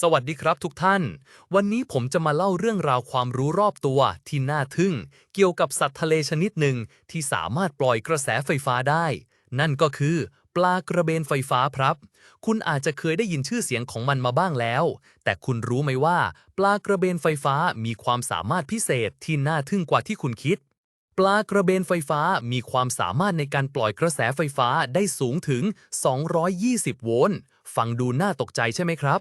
สวัสดีครับทุกท่าน วันนี้ผมจะมาเล่าเรื่องราวความรู้รอบตัวที่น่าทึ่ง เกี่ยวกับสัตว์ทะเลชนิดหนึ่งที่สามารถปล่อยกระแสไฟฟ้าได้ นั่นก็คือ ปลากระเบนไฟฟ้าครับ คุณอาจจะเคยได้ยินชื่อเสียงของมันมาบ้างแล้ว แต่คุณรู้ไหมว่า ปลากระเบนไฟฟ้ามีความสามารถพิเศษที่น่าทึ่งกว่าที่คุณคิด ปลากระเบนไฟฟ้ามีความสามารถในการปล่อยกระแสไฟฟ้าได้สูงถึง 220 โวลต์ ฟังดูน่าตกใจใช่ไหมครับ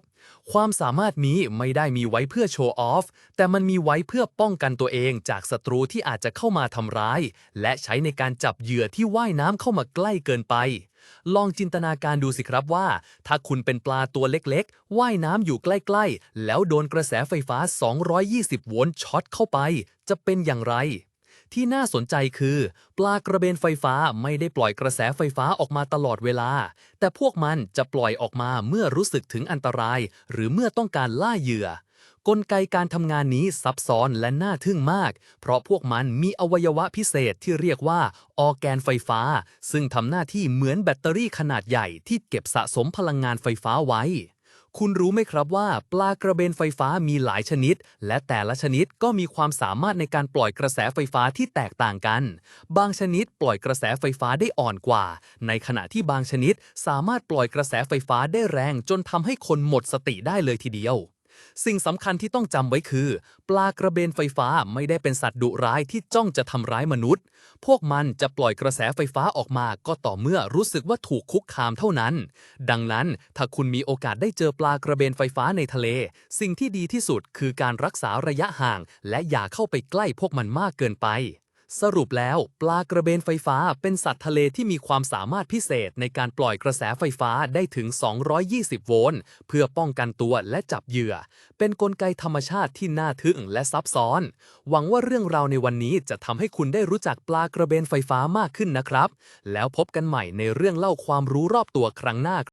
ความสามารถนี้ไม่ได้มีไว้เพื่อโชว์ออฟ แต่มันมีไว้เพื่อป้องกันตัวเองจากศัตรูที่อาจจะเข้ามาทำร้าย และใช้ในการจับเหยื่อที่ว่ายน้ำเข้ามาใกล้เกินไป ลองจินตนาการดูสิครับว่า ถ้าคุณเป็นปลาตัวเล็กๆ ว่ายน้ำอยู่ใกล้ๆ แล้วโดนกระแสไฟฟ้า 220 โวลต์ช็อตเข้าไป จะเป็นอย่างไร ที่น่าสนใจคือ ปลากระเบนไฟฟ้าไม่ได้ปล่อยกระแสไฟฟ้าออกมาตลอดเวลา แต่พวกมันจะปล่อยออกมาเมื่อรู้สึกถึงอันตราย หรือเมื่อต้องการล่าเหยื่อกลไกการทำงานนี้ซับซ้อนและน่าทึ่งมาก เพราะพวกมันมีอวัยวะพิเศษที่เรียกว่าออแกนไฟฟ้า ซึ่งทำหน้าที่เหมือนแบตเตอรี่ขนาดใหญ่ที่เก็บสะสมพลังงานไฟฟ้าไว้ คุณรู้ไหมครับว่า ปลากระเบนไฟฟ้ามีหลายชนิด และแต่ละชนิดก็มีความสามารถในการปล่อยกระแสไฟฟ้าที่แตกต่างกัน บางชนิดปล่อยกระแสไฟฟ้าได้อ่อนกว่า ในขณะที่บางชนิดสามารถปล่อยกระแสไฟฟ้าได้แรง จนทำให้คนหมดสติได้เลยทีเดียว สิ่งสำคัญที่ต้องจำไว้คือ ปลากระเบนไฟฟ้าไม่ได้เป็นสัตว์ดุร้ายที่จ้องจะทำร้ายมนุษย์ พวกมันจะปล่อยกระแสไฟฟ้าออกมาก็ต่อเมื่อรู้สึกว่าถูกคุกคามเท่านั้น ดังนั้นถ้าคุณมีโอกาสได้เจอปลากระเบนไฟฟ้าในทะเล สิ่งที่ดีที่สุดคือการรักษาระยะห่าง และอย่าเข้าไปใกล้พวกมันมากเกินไป สรุปแล้วปลากระเบนไฟฟ้าเป็นสัตว์ทะเลที่มีความสามารถพิเศษในการปล่อยกระแสไฟฟ้าได้ถึง 220 โวลต์ เพื่อป้องกันตัวและจับเหยื่อ เป็นนกลไกธรรมชาติที่น่าทึ่งและซับซ้อน หวังว่าเรื่องราวในวันนี้จะทำให้คุณได้รู้จักปลากระเบนไฟฟ้ามากขึ้นนะครับ แล้วพบกันใหม่ในเรื่องเล่าความรู้รอบตัวครั้งหน้า